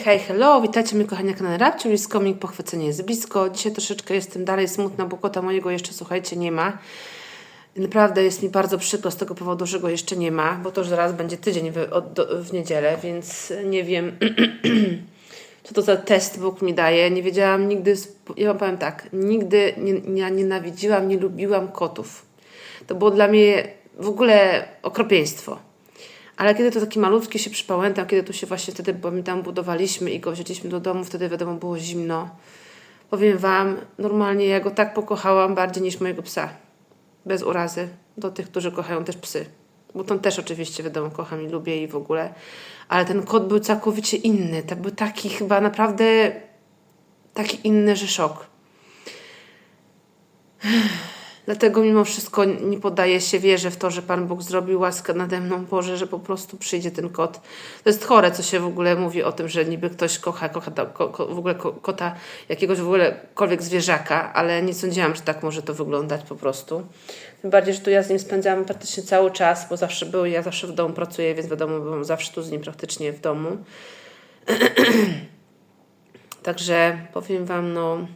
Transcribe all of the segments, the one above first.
Hej, hello, witajcie mnie kochani na kanale Rabciu, jest komik, pochwycenie jest blisko. Dzisiaj troszeczkę jestem dalej smutna, bo kota mojego jeszcze, słuchajcie, nie ma. Naprawdę jest mi bardzo przykro z tego powodu, że go jeszcze nie ma, bo to już zaraz będzie tydzień w, od, do, w niedzielę, więc nie wiem, co to za test Bóg mi daje. Nie wiedziałam nigdy, ja wam powiem tak, nigdy nie, nie nienawidziłam, nie lubiłam kotów. To było dla mnie w ogóle okropieństwo. Ale kiedy to taki malutki się przypałętał, kiedy tu się właśnie wtedy, bo my tam budowaliśmy i go wzięliśmy do domu, wtedy wiadomo było zimno. Powiem Wam, normalnie ja go tak pokochałam bardziej niż mojego psa. Bez urazy do tych, którzy kochają też psy. Bo tą też oczywiście wiadomo kocham i lubię i w ogóle. Ale ten kot był całkowicie inny. To był taki chyba naprawdę taki inny, że szok. Dlatego mimo wszystko nie poddaję się, wierzę w to, że Pan Bóg zrobił łaskę nade mną, Boże, że po prostu przyjdzie ten kot. To jest chore, co się w ogóle mówi o tym, że niby ktoś kocha, kocha ko, ko, w ogóle ko, kota, jakiegoś w ogólekolwiek zwierzaka, ale nie sądziłam, że tak może to wyglądać po prostu. Tym bardziej, że tu ja z nim spędzałam praktycznie cały czas, bo zawsze był, ja zawsze w domu pracuję, więc wiadomo, byłam zawsze tu z nim praktycznie w domu. Także powiem Wam, no...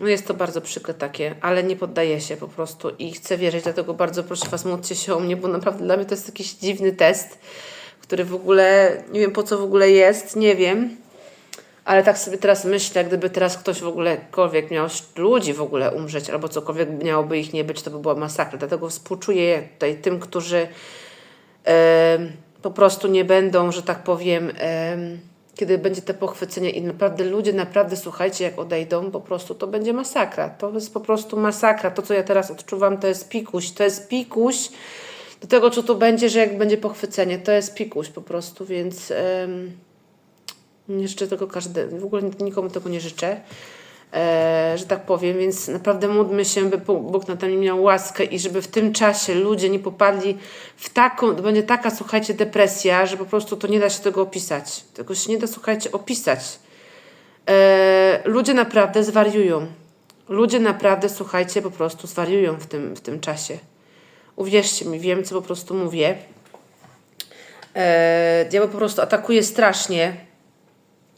No jest to bardzo przykre takie, ale nie poddaję się po prostu i chcę wierzyć, dlatego bardzo proszę Was, módlcie się o mnie, bo naprawdę dla mnie to jest jakiś dziwny test, który w ogóle, nie wiem po co w ogóle jest, nie wiem, ale tak sobie teraz myślę, gdyby teraz ktoś w ogólekolwiek miał ludzi w ogóle umrzeć, albo cokolwiek miałoby ich nie być, to by była masakra, dlatego współczuję tutaj tym, którzy po prostu nie będą, że tak powiem, em, kiedy będzie te pochwycenie i naprawdę ludzie, naprawdę słuchajcie, jak odejdą, po prostu to będzie masakra. To jest po prostu masakra. To, co ja teraz odczuwam, to jest pikuś. To jest pikuś do tego, co tu będzie, że jak będzie pochwycenie. To jest pikuś po prostu, więc nie życzę tego każdemu, w ogóle nikomu tego nie życzę. E, że tak powiem, więc naprawdę módlmy się, by Bóg nad nami miał łaskę i żeby w tym czasie ludzie nie popadli w taką, to będzie taka, słuchajcie, depresja, że po prostu to nie da się tego opisać. Tego się nie da, słuchajcie, opisać. E, ludzie naprawdę zwariują. Ludzie naprawdę, słuchajcie, po prostu zwariują w tym, w tym czasie. Uwierzcie mi, wiem, co po prostu mówię. E, diabeł po prostu atakuje strasznie.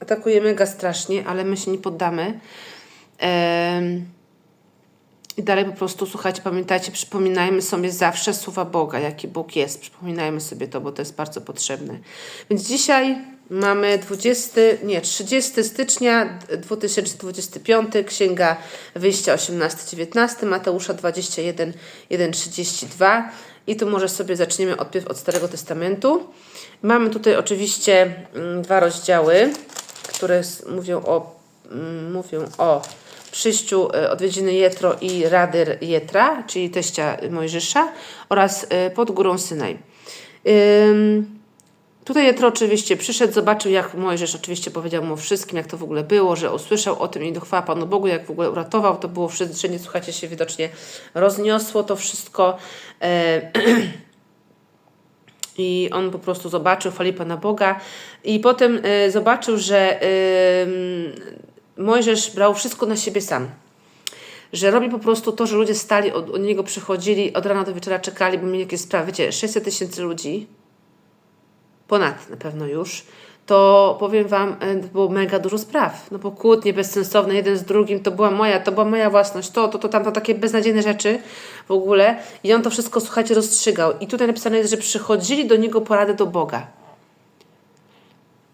Atakuje mega strasznie, ale my się nie poddamy. I dalej po prostu, słuchajcie, pamiętajcie, przypominajmy sobie zawsze słowa Boga, jaki Bóg jest. Przypominajmy sobie to, bo to jest bardzo potrzebne. Więc dzisiaj mamy 20, nie, 30 stycznia 2025, Księga Wyjścia 18-19, Mateusza 21, 1, 32. I tu może sobie zaczniemy odpiew od Starego Testamentu. Mamy tutaj oczywiście mm, dwa rozdziały, które mówią o, mm, mówią o przyjściu e, odwiedziny Jetro i Rady Jetra, czyli teścia Mojżesza oraz e, pod górą Synaj. Tutaj Jetro oczywiście przyszedł, zobaczył jak Mojżesz oczywiście powiedział mu wszystkim, jak to w ogóle było, że usłyszał o tym i dochwała Panu Bogu, jak w ogóle uratował. To było wszędzie, wszędzie słuchajcie, się widocznie rozniosło to wszystko. E, I on po prostu zobaczył, chwali Pana Boga. I potem zobaczył, że Mojżesz brał wszystko na siebie sam. Że robi po prostu to, że ludzie stali, od, od niego przychodzili, od rana do wieczora czekali, bo mieli jakieś sprawy. Wiecie, 600 tysięcy ludzi, ponad na pewno już, to powiem Wam, e, było mega dużo spraw. No bo kłótnie bezsensowne, jeden z drugim, to była moja, to była moja własność, to, to, to, tamto, takie beznadziejne rzeczy w ogóle. I on to wszystko, słuchajcie, rozstrzygał. I tutaj napisane jest, że przychodzili do niego porady do Boga.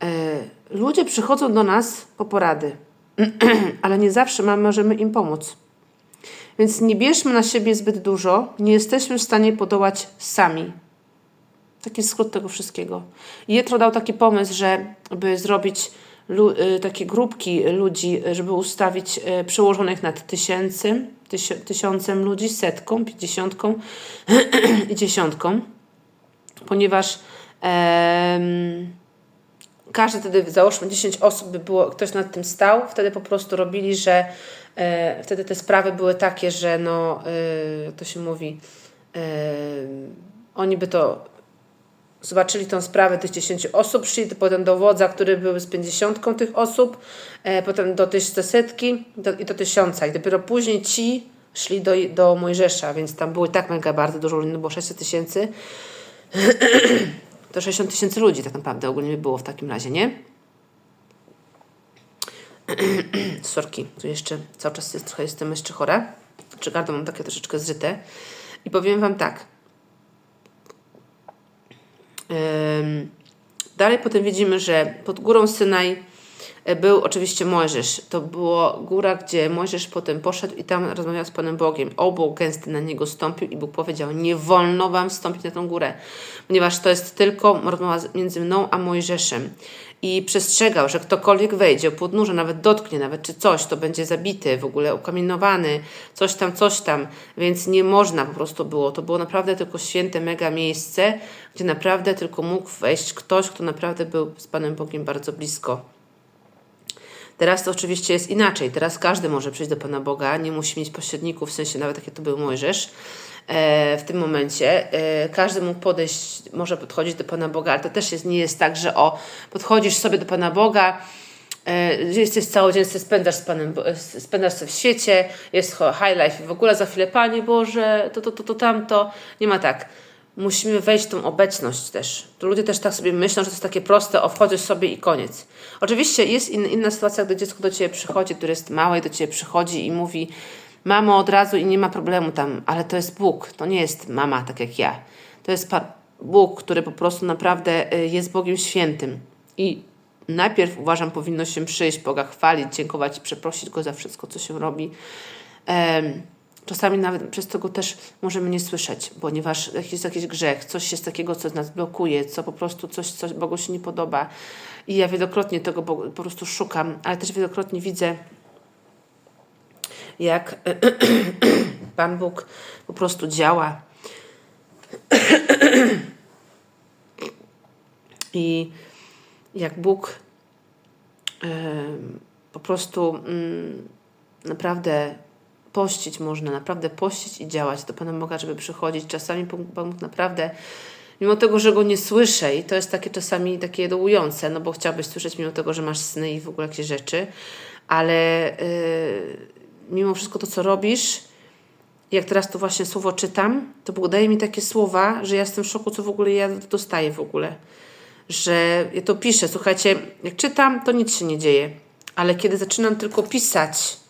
E, ludzie przychodzą do nas po porady, ale nie zawsze ma- możemy im pomóc. Więc nie bierzmy na siebie zbyt dużo, nie jesteśmy w stanie podołać sami. Taki skrót tego wszystkiego. Jetro dał taki pomysł, żeby zrobić y, takie grupki ludzi, żeby ustawić y, przełożonych nad tysięcem, tysi, tysiącem ludzi, setką, pięćdziesiątką i dziesiątką, ponieważ em, każdy wtedy, załóżmy 10 osób by było, ktoś nad tym stał, wtedy po prostu robili, że e, wtedy te sprawy były takie, że no, e, to się mówi, e, oni by to zobaczyli tą sprawę tych 10 osób, szli potem do wodza, który był z 50 tych osób, e, potem do tej setki do, i do tysiąca. I dopiero później ci szli do, do Mojżesza, więc tam były tak mega bardzo dużo no było 600 tysięcy. To 60 tysięcy ludzi tak naprawdę ogólnie by było w takim razie, nie? Sorki, tu jeszcze cały czas jest, trochę jestem jeszcze chora. Czy gardło mam takie troszeczkę zryte. I powiem Wam tak. Ym, dalej potem widzimy, że pod górą Synaj był oczywiście Mojżesz. To była góra, gdzie Mojżesz potem poszedł i tam rozmawiał z Panem Bogiem. Obłok gęsty na niego stąpił i Bóg powiedział, nie wolno wam wstąpić na tą górę, ponieważ to jest tylko rozmowa między mną a Mojżeszem. I przestrzegał, że ktokolwiek wejdzie, podnóże, nawet dotknie, nawet czy coś, to będzie zabity, w ogóle ukamienowany, coś tam, coś tam. Więc nie można po prostu było. To było naprawdę tylko święte, mega miejsce, gdzie naprawdę tylko mógł wejść ktoś, kto naprawdę był z Panem Bogiem bardzo blisko. Teraz to oczywiście jest inaczej. Teraz każdy może przyjść do Pana Boga, nie musi mieć pośredników, w sensie nawet takie to był Mojżesz. E, w tym momencie e, każdy mógł podejść, może podchodzić do Pana Boga, ale to też jest, nie jest tak, że o, podchodzisz sobie do Pana Boga, e, jesteś cały dzień, spędzasz z Panem, spędzasz sobie w świecie, jest high life i w ogóle za chwilę, Panie Boże, to, to, to, to, tamto. Nie ma tak musimy wejść w tą obecność też. To ludzie też tak sobie myślą, że to jest takie proste, o wchodzisz sobie i koniec. Oczywiście jest in, inna sytuacja, gdy dziecko do Ciebie przychodzi, które jest małe i do Ciebie przychodzi i mówi mamo od razu i nie ma problemu tam, ale to jest Bóg, to nie jest mama tak jak ja. To jest Bóg, który po prostu naprawdę y, jest Bogiem świętym. I najpierw uważam, powinno się przyjść, Boga chwalić, dziękować i przeprosić Go za wszystko, co się robi. Um, Czasami nawet przez to go też możemy nie słyszeć, ponieważ jest jakiś grzech, coś jest takiego, co nas blokuje, co po prostu coś, coś Bogu się nie podoba. I ja wielokrotnie tego po prostu szukam, ale też wielokrotnie widzę, jak Pan Bóg po prostu działa. I jak Bóg po prostu mm, naprawdę pościć można, naprawdę pościć i działać do Pana Boga, żeby przychodzić. Czasami Pan Bóg naprawdę, mimo tego, że Go nie słyszę i to jest takie czasami takie dołujące, no bo chciałbyś słyszeć mimo tego, że masz sny i w ogóle jakieś rzeczy, ale yy, mimo wszystko to, co robisz, jak teraz to właśnie słowo czytam, to Bóg daje mi takie słowa, że ja jestem w szoku, co w ogóle ja dostaję w ogóle. Że ja to piszę, słuchajcie, jak czytam, to nic się nie dzieje. Ale kiedy zaczynam tylko pisać,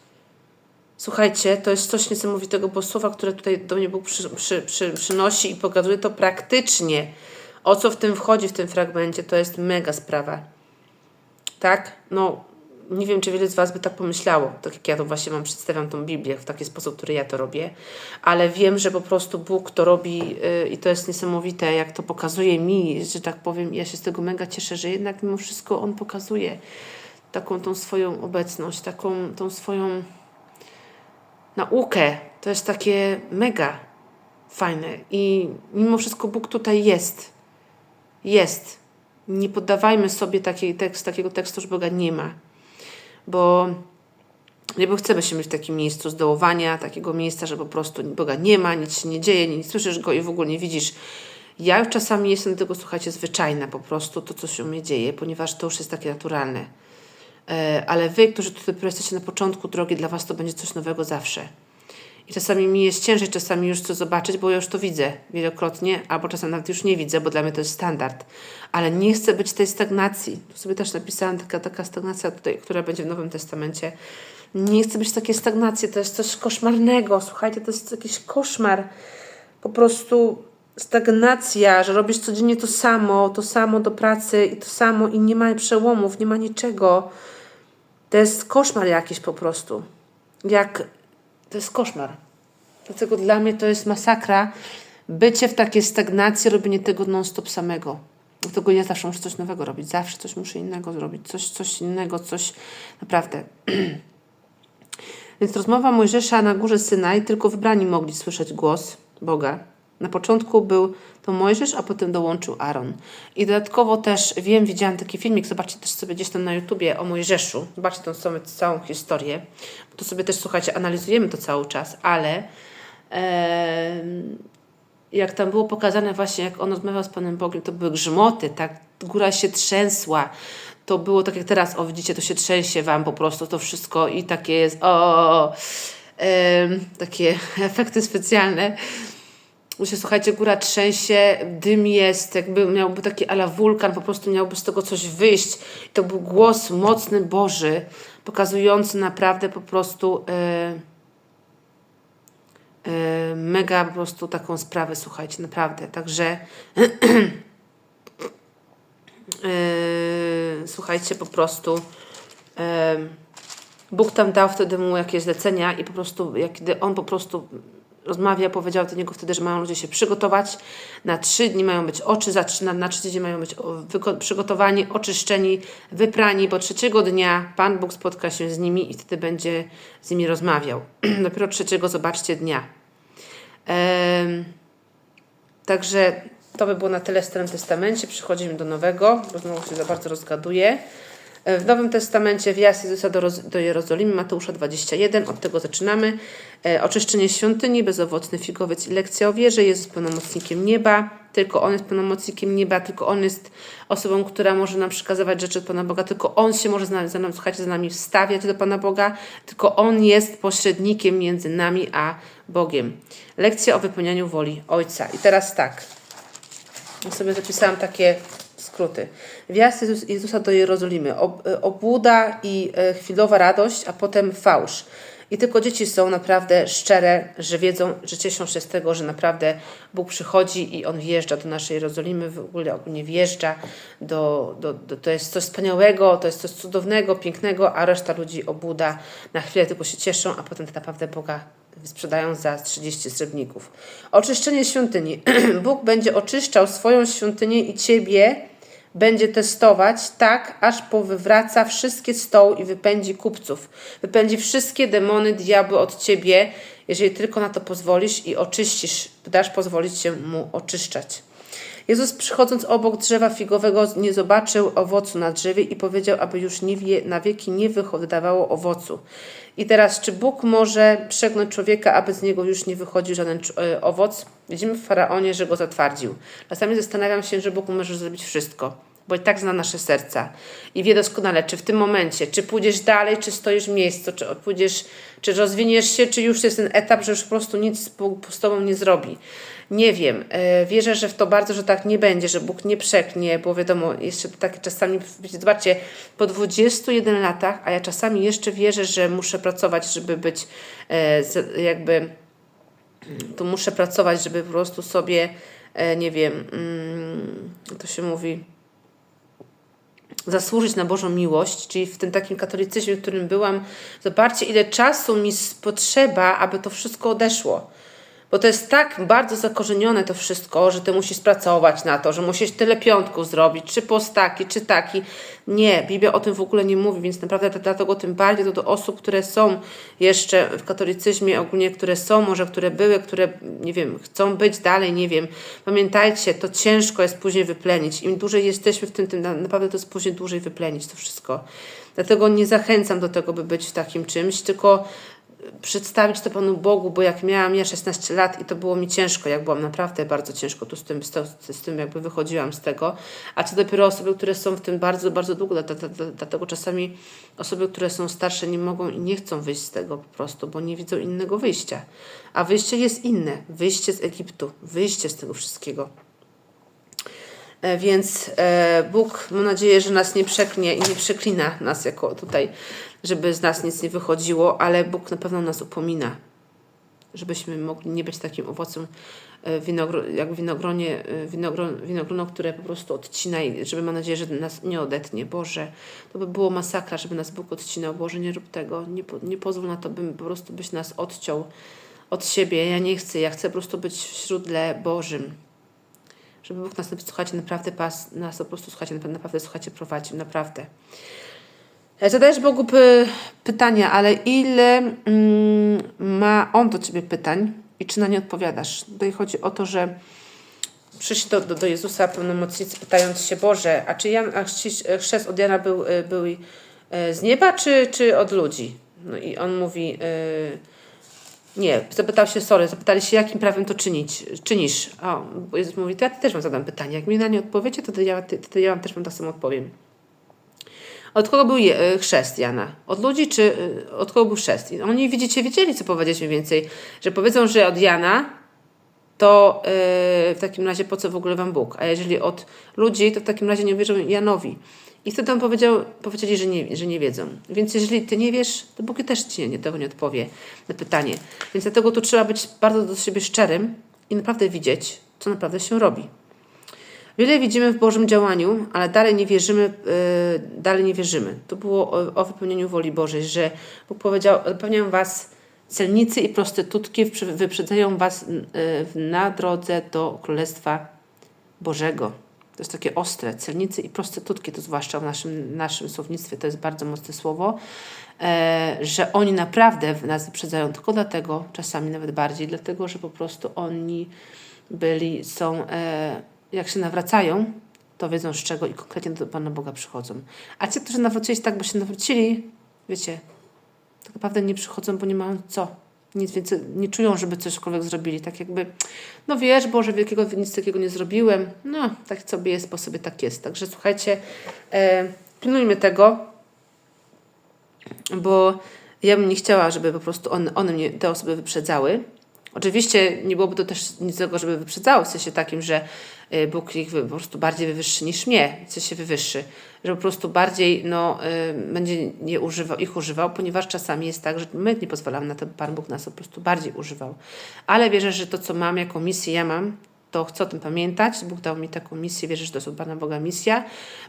Słuchajcie, to jest coś niesamowitego, bo słowa, które tutaj do mnie Bóg przy, przy, przy, przynosi i pokazuje to praktycznie, o co w tym wchodzi w tym fragmencie, to jest mega sprawa. Tak? No, nie wiem, czy wiele z Was by tak pomyślało, tak jak ja to właśnie Wam przedstawiam tą Biblię w taki sposób, który ja to robię, ale wiem, że po prostu Bóg to robi yy, i to jest niesamowite, jak to pokazuje mi, że tak powiem, ja się z tego mega cieszę, że jednak mimo wszystko On pokazuje taką tą swoją obecność, taką tą swoją naukę. To jest takie mega fajne. I mimo wszystko Bóg tutaj jest. Jest. Nie poddawajmy sobie takiej tekst, takiego tekstu, że Boga nie ma. Bo nie bo chcemy się być w takim miejscu zdołowania, takiego miejsca, że po prostu Boga nie ma, nic się nie dzieje, nie słyszysz Go i w ogóle nie widzisz. Ja czasami jestem do tego, słuchajcie, zwyczajna po prostu, to co się u mnie dzieje, ponieważ to już jest takie naturalne. E, ale wy, którzy tutaj jesteście na początku drogi, dla was to będzie coś nowego zawsze. I czasami mi jest ciężej czasami już to zobaczyć, bo ja już to widzę wielokrotnie, albo czasem nawet już nie widzę, bo dla mnie to jest standard. Ale nie chcę być tej stagnacji. Tu sobie też napisałam taka, taka stagnacja tutaj, która będzie w Nowym Testamencie. Nie chcę być takiej stagnacji, to jest coś koszmarnego. Słuchajcie, to jest jakiś koszmar. Po prostu stagnacja, że robisz codziennie to samo, to samo do pracy i to samo i nie ma przełomów, nie ma niczego. To jest koszmar jakiś po prostu. Jak to jest koszmar. Dlatego dla mnie to jest masakra bycie w takiej stagnacji, robienie tego non-stop samego. Dlatego ja zawsze muszę coś nowego robić, zawsze coś muszę innego zrobić, coś, coś innego, coś naprawdę. Więc rozmowa Mojżesza na górze Synaj, tylko wybrani mogli słyszeć głos Boga. Na początku był to Mojżesz, a potem dołączył Aaron. I dodatkowo też wiem, widziałam taki filmik, zobaczcie też sobie gdzieś tam na YouTubie o Mojżeszu. Zobaczcie tą całą historię. To sobie też, słuchajcie, analizujemy to cały czas, ale e, jak tam było pokazane właśnie, jak on rozmawiał z Panem Bogiem, to były grzmoty, tak, góra się trzęsła. To było tak jak teraz, o widzicie, to się trzęsie Wam po prostu to wszystko i takie jest, o, o, o e, takie efekty specjalne się, słuchajcie, góra trzęsie, dym jest, jakby miałby taki ala wulkan, po prostu miałby z tego coś wyjść. To był głos mocny Boży, pokazujący naprawdę po prostu yy, yy, mega po prostu taką sprawę, słuchajcie, naprawdę. Także yy, słuchajcie, po prostu Bóg tam dał wtedy mu jakieś zlecenia i po prostu, kiedy on po prostu rozmawia, powiedział do niego wtedy, że mają ludzie się przygotować. Na trzy dni mają być oczy, na, na trzy dni mają być przygotowani, oczyszczeni, wyprani, bo trzeciego dnia Pan Bóg spotka się z nimi i wtedy będzie z nimi rozmawiał. Dopiero trzeciego, zobaczcie, dnia. Ehm, także to by było na tyle w Starym Testamencie. Przechodzimy do Nowego, bo znowu się za bardzo rozgaduję. W Nowym Testamencie wjazd Jezusa do, do Jerozolimy, Mateusza 21, od tego zaczynamy. E, oczyszczenie świątyni, bezowocny figowiec i lekcja o wierze. Jezus pełnomocnikiem nieba, tylko On jest pełnomocnikiem nieba, tylko On jest osobą, która może nam przekazywać rzeczy od Pana Boga, tylko On się może za nami, słuchajcie, za nami wstawiać do Pana Boga, tylko On jest pośrednikiem między nami a Bogiem. Lekcja o wypełnianiu woli Ojca. I teraz tak, ja sobie zapisałam takie skróty. Wjazd Jezus, Jezusa do Jerozolimy, e, obłuda i e, chwilowa radość, a potem fałsz. I tylko dzieci są naprawdę szczere, że wiedzą, że cieszą się z tego, że naprawdę Bóg przychodzi i On wjeżdża do naszej Jerozolimy, w ogóle ogólnie wjeżdża. Do, do, do, to jest coś wspaniałego, to jest coś cudownego, pięknego, a reszta ludzi obłuda na chwilę tylko się cieszą, a potem tak naprawdę Boga sprzedają za 30 srebrników. Oczyszczenie świątyni. Bóg będzie oczyszczał swoją świątynię i ciebie będzie testować tak, aż powywraca wszystkie stoły i wypędzi kupców. Wypędzi wszystkie demony, diabły od ciebie, jeżeli tylko na to pozwolisz i oczyścisz, dasz pozwolić się mu oczyszczać. Jezus przychodząc obok drzewa figowego nie zobaczył owocu na drzewie i powiedział, aby już nie wie, na wieki nie wydawało owocu. I teraz, czy Bóg może przegnąć człowieka, aby z niego już nie wychodził żaden e, owoc? Widzimy w Faraonie, że go zatwardził. Czasami zastanawiam się, że Bóg może zrobić wszystko, bo i tak zna nasze serca i wie doskonale, czy w tym momencie, czy pójdziesz dalej, czy stoisz w miejscu, czy pójdziesz, czy rozwiniesz się, czy już jest ten etap, że już po prostu nic z Tobą nie zrobi. Nie wiem. E, wierzę, że w to bardzo, że tak nie będzie, że Bóg nie przeknie, bo wiadomo, jeszcze takie czasami, zobaczcie, po 21 latach, a ja czasami jeszcze wierzę, że muszę pracować, żeby być e, jakby, to muszę pracować, żeby po prostu sobie, e, nie wiem, mm, to się mówi, zasłużyć na Bożą miłość, czyli w tym takim katolicyzmie, w którym byłam, zobaczcie, ile czasu mi potrzeba, aby to wszystko odeszło. Bo to jest tak bardzo zakorzenione to wszystko, że ty musisz pracować na to, że musisz tyle piątków zrobić, czy post taki, czy taki. Nie, Biblia o tym w ogóle nie mówi, więc naprawdę dlatego tym bardziej to do osób, które są jeszcze w katolicyzmie ogólnie, które są, może które były, które, nie wiem, chcą być dalej, nie wiem. Pamiętajcie, to ciężko jest później wyplenić. Im dłużej jesteśmy w tym, tym naprawdę to jest później dłużej wyplenić to wszystko. Dlatego nie zachęcam do tego, by być w takim czymś, tylko przedstawić to Panu Bogu, bo jak miałam ja 16 lat i to było mi ciężko, jak byłam naprawdę bardzo ciężko tu z tym, z, tym jakby wychodziłam z tego, a co dopiero osoby, które są w tym bardzo, bardzo długo, dlatego czasami osoby, które są starsze nie mogą i nie chcą wyjść z tego po prostu, bo nie widzą innego wyjścia. A wyjście jest inne, wyjście z Egiptu, wyjście z tego wszystkiego. E, więc e, Bóg, mam nadzieję, że nas nie przeknie i nie przeklina nas jako tutaj żeby z nas nic nie wychodziło, ale Bóg na pewno nas upomina, żebyśmy mogli nie być takim owocem e, winogro, jak winogronie, e, winogron, winogrono, które po prostu odcina i żeby mam nadzieję, że nas nie odetnie. Boże, to by było masakra, żeby nas Bóg odcinał. Boże, nie rób tego, nie, nie pozwól na to, bym po prostu byś nas odciął od siebie. Ja nie chcę, ja chcę po prostu być w źródle Bożym. Żeby Bóg nas, słuchajcie, naprawdę pas, nas po prostu, słuchajcie, naprawdę, słuchajcie, prowadził, naprawdę. Zadajesz Bogu pytania, ale ile mm, ma On do Ciebie pytań i czy na nie odpowiadasz? Tutaj chodzi o to, że przyszli do, do, do Jezusa pełnomocnicy pytając się, Boże, a czy Jan, a chrzest od Jana był, y, był y, z nieba, czy, czy od ludzi? No i on mówi, y, nie, zapytał się, sorry, zapytali się, jakim prawem to czynić, czynisz? Bo Jezus mówi, to ja też wam zadam pytanie. Jak mi na nie odpowiecie, to ja, to ja wam też wam tak samo odpowiem. Od kogo był je, chrzest Jana? Od ludzi czy e, od kogo był chrzest? Oni widzicie, wiedzieli, co powiedzieć mniej więcej. Że powiedzą, że od Jana, to yy, w takim razie po co w ogóle wam Bóg? A jeżeli od ludzi, to w takim razie nie wierzą Janowi. I wtedy on powiedział, powiedzieli, że nie, że nie wiedzą. Więc jeżeli ty nie wiesz, to Bóg też ci nie, tego nie odpowie na pytanie. Więc dlatego tu trzeba być bardzo do siebie szczerym i naprawdę widzieć, co naprawdę się robi. Wiele widzimy w Bożym działaniu, ale dalej nie wierzymy, yy, dalej nie wierzymy. To było o, o wypełnieniu woli Bożej, że Bóg powiedział, wypełniam was celnicy i prostytutki, wyprzedzają was yy, na drodze do Królestwa Bożego. To jest takie ostre. Celnicy i prostytutki, to zwłaszcza w naszym, naszym słownictwie, to jest bardzo mocne słowo, e, że oni naprawdę nas wyprzedzają tylko dlatego, czasami nawet bardziej, dlatego, że po prostu oni byli, są, e, jak się nawracają, to wiedzą z czego i konkretnie do Pana Boga przychodzą. A ci, którzy nawrócili tak, bo się nawrócili, wiecie, tak naprawdę nie przychodzą, bo nie mają co. Nic więcej, nie czują, żeby cośkolwiek zrobili. Tak jakby, no wiesz, Boże, wielkiego nic takiego nie zrobiłem. No, tak sobie jest, bo sobie tak jest. Także słuchajcie, e, pilnujmy tego, bo ja bym nie chciała, żeby po prostu on, one mnie, te osoby wyprzedzały. Oczywiście nie byłoby to też nic złego, żeby wyprzedzały, w sensie takim, że y, Bóg ich po prostu bardziej wywyższy niż mnie, w sensie wywyższy, że po prostu bardziej no, y, będzie nie używał, ich używał, ponieważ czasami jest tak, że my nie pozwalamy na to, Pan Bóg nas po prostu bardziej używał. Ale wierzę, że to, co mam, jaką misję ja mam, to chcę o tym pamiętać. Bóg dał mi taką misję, wierzę, że to jest od Pana Boga misja.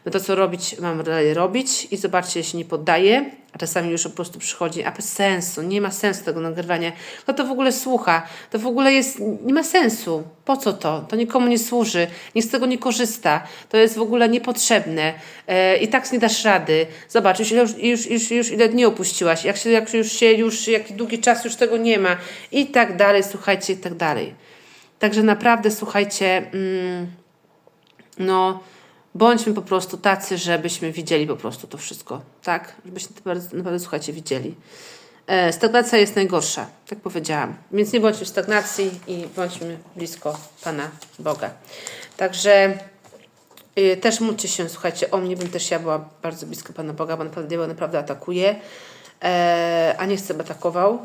No to, co robić, mam dalej robić i zobaczcie, jeśli nie poddaję, a czasami już po prostu przychodzi, a bez sensu, nie ma sensu tego nagrywania. Kto to w ogóle słucha? To w ogóle jest, nie ma sensu. Po co to? To nikomu nie służy, nikt z tego nie korzysta. To jest w ogóle niepotrzebne e, i tak nie dasz rady. Zobacz, już, już, już, już, już ile dni opuściłaś, jak, się, jak już się, już jaki długi czas już tego nie ma i tak dalej, słuchajcie, i tak dalej. Także naprawdę, słuchajcie, mm, no, bądźmy po prostu tacy, żebyśmy widzieli po prostu to wszystko, tak? Żebyśmy naprawdę, naprawdę słuchajcie, widzieli. E, stagnacja jest najgorsza, tak powiedziałam. Więc nie bądźmy w stagnacji i bądźmy blisko Pana Boga. Także y, też módlcie się, słuchajcie, o mnie bym też ja była bardzo blisko Pana Boga, bo naprawdę diabeł naprawdę atakuje, a nie chcę, by atakował,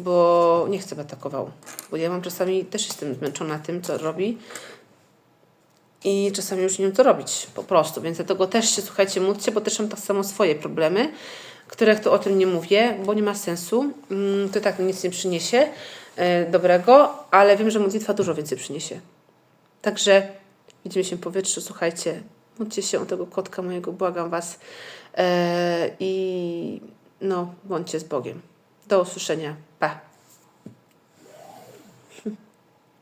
bo nie chcę, by atakował. Bo ja mam czasami, też jestem zmęczona tym, co robi i czasami już nie wiem, co robić po prostu. Więc dlatego też się, słuchajcie, módlcie, bo też mam tak samo swoje problemy, których to o tym nie mówię, bo nie ma sensu. Mm, To tak nic nie przyniesie e, dobrego, ale wiem, że modlitwa dużo więcej przyniesie. Także widzimy się w powietrzu, słuchajcie, módlcie się o tego kotka mojego, błagam Was e, i no, bądźcie z Bogiem. Do usłyszenia. Pa!